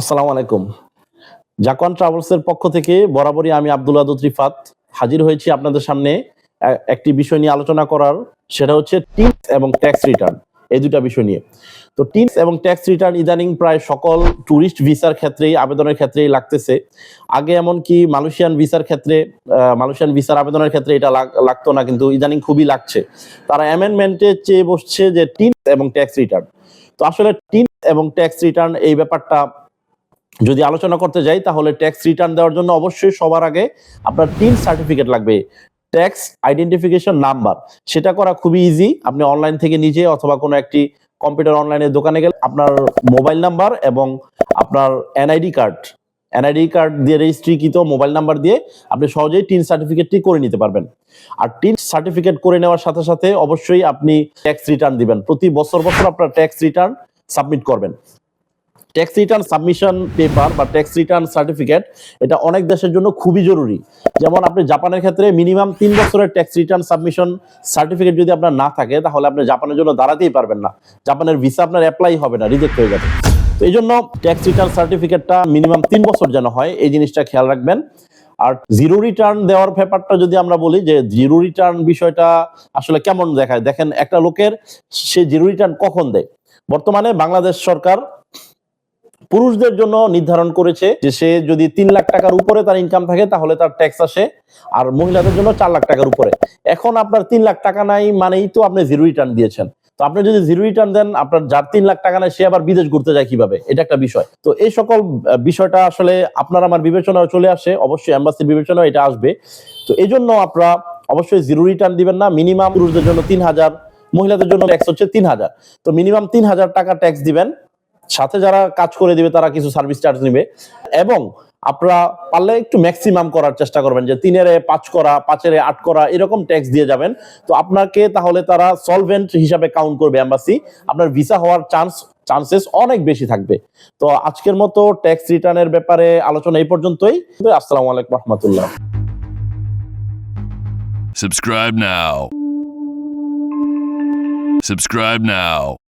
আসসালামু আলাইকুম। জাকওয়ান ট্রাভেলসের পক্ষ থেকে বরাবরই আমি আব্দুল আদুত রিফাত হাজির হয়েছি আপনাদের সামনে একটি বিষয় নিয়ে আলোচনা করার, সেটা হচ্ছে টিপস এবং ট্যাক্স রিটার্ন, এই দুটা বিষয় নিয়ে। তো টিপস এবং ট্যাক্স রিটার্ন ইদানিং প্রায় সকল ট্যুরিস্ট ভিসার ক্ষেত্রেই, আবেদনের ক্ষেত্রেই লাগতেছে। আগে এমনকি মালয়েশিয়ান ভিসার ক্ষেত্রে মালয়েশিয়ান ভিসার আবেদনের ক্ষেত্রে এটা লাগ- লাগতো না, কিন্তু ইদানিং খুবই লাগছে। তারা অ্যামেন্ডমেন্টে চেয়ে বসছে যে টিপস এবং ট্যাক্স রিটার্ন। তো আসলে টিপস এবং ট্যাক্স রিটার্ন এই ব্যাপারটা যদি আলোচনা করতে যাই, তাহলে ট্যাক্স রিটার্ন দেওয়ার জন্য অবশ্যই সবার আগে আপনার তিন সার্টিফিকেট লাগবে। ট্যাক্স আইডেন্টিফিকেশন নাম্বার সেটা করা খুবই ইজি আপনি অনলাইন থেকে নিজে অথবা কোনো একটি কম্পিউটার অনলাইনের দোকানে গেলে আপনার মোবাইল নাম্বার এবং আপনার এনআইডি কার্ড এনআইডি কার্ড দিয়ে রেজিস্ট্রিকৃত মোবাইল নাম্বার দিয়ে আপনি সহজেই টিন সার্টিফিকেটটি করে নিতে পারবেন। আর টিন সার্টিফিকেট করে নেওয়ার সাথে সাথে অবশ্যই আপনি ট্যাক্স রিটার্ন দিবেন। প্রতি বছর বছর আপনার ট্যাক্স রিটার্ন সাবমিট করবেন। ট্যাক্স রিটার্ন সাবমিশন পেপার বা ট্যাক্স রিটার্ন সার্টিফিকেট এটা অনেক দেশের জন্য খুবই জরুরি। যেমন আপনি জাপানের ক্ষেত্রে মিনিমাম তিন বছরের ট্যাক্স রিটার্ন সাবমিশন সার্টিফিকেট যদি আপনার না থাকে, তাহলে আপনি জাপানের জন্য দাঁড়াতেই পারবেন না। জাপানের ভিসা আপনার অ্যাপ্লাই হবে না রিজেক্ট হয়ে যাবে। তো এই জন্য ট্যাক্স রিটার্ন সার্টিফিকেটটা মিনিমাম তিন বছর যেন হয়, এই জিনিসটা খেয়াল রাখবেন। আর জিরো রিটার্ন দেওয়ার ব্যাপারটা যদি আমরা বলি, যে জিরো রিটার্ন বিষয়টা আসলে কেমন দেখায়? দেখেন একটা লোকের সে জিরো রিটার্ন কখন দেয়? বর্তমানে বাংলাদেশ সরকার পুরুষদের জন্য নির্ধারণ করেছে যে সে যদি তিন লাখ টাকার উপরে তার ইনকাম থাকে, তাহলে তার ট্যাক্স আসে। আর মহিলাদের জন্য চার লাখ টাকার উপরে। এখন আপনার তিন লাখ টাকা নাই মানেই তো আপনি জিরো রিটার্ন দিয়েছেন। তো আপনি যদি জিরো রিটার্ন দেন, আপনার যার তিন লাখ টাকা নাই, সে আবার বিদেশ ঘুরতে যায় কীভাবে? এটা একটা বিষয়। তো এই সকল বিষয়টা আসলে আপনার আমার বিবেচনায় চলে আসে। অবশ্যই অ্যাম্বাসির বিবেচনায় এটা আসবে। তো এই জন্য আপনারা অবশ্যই জিরো রিটার্ন দিবেন না। মিনিমাম পুরুষদের জন্য তিন হাজার, মহিলাদের জন্য ট্যাক্স হচ্ছে তিন হাজার। তো মিনিমাম তিন হাজার টাকা ট্যাক্স দিবেন। সাথে যারা কাজ করে দিবে, তারা কিছু সার্ভিস চার্জ নেবে। এবং আপনারা পারলে একটু ম্যাক্সিমাম করার চেষ্টা করবেন যে তিনের পাঁচ করা, পাঁচের আট করা, এরকম ট্যাক্স দিয়ে যাবেন। তো আপনাকে তাহলে তারা সলভেন্ট হিসাবে কাউন্ট করবে এম্বাসি আপনার ভিসা হওয়ার চান্স চান্সেস অনেক বেশি থাকবে। তো আজকের মতো ট্যাক্স রিটার্নের ব্যাপারে আলোচনা এই পর্যন্তই। আসসালামু আলাইকুম রহমতুল্লাহ। Subscribe now. Subscribe now.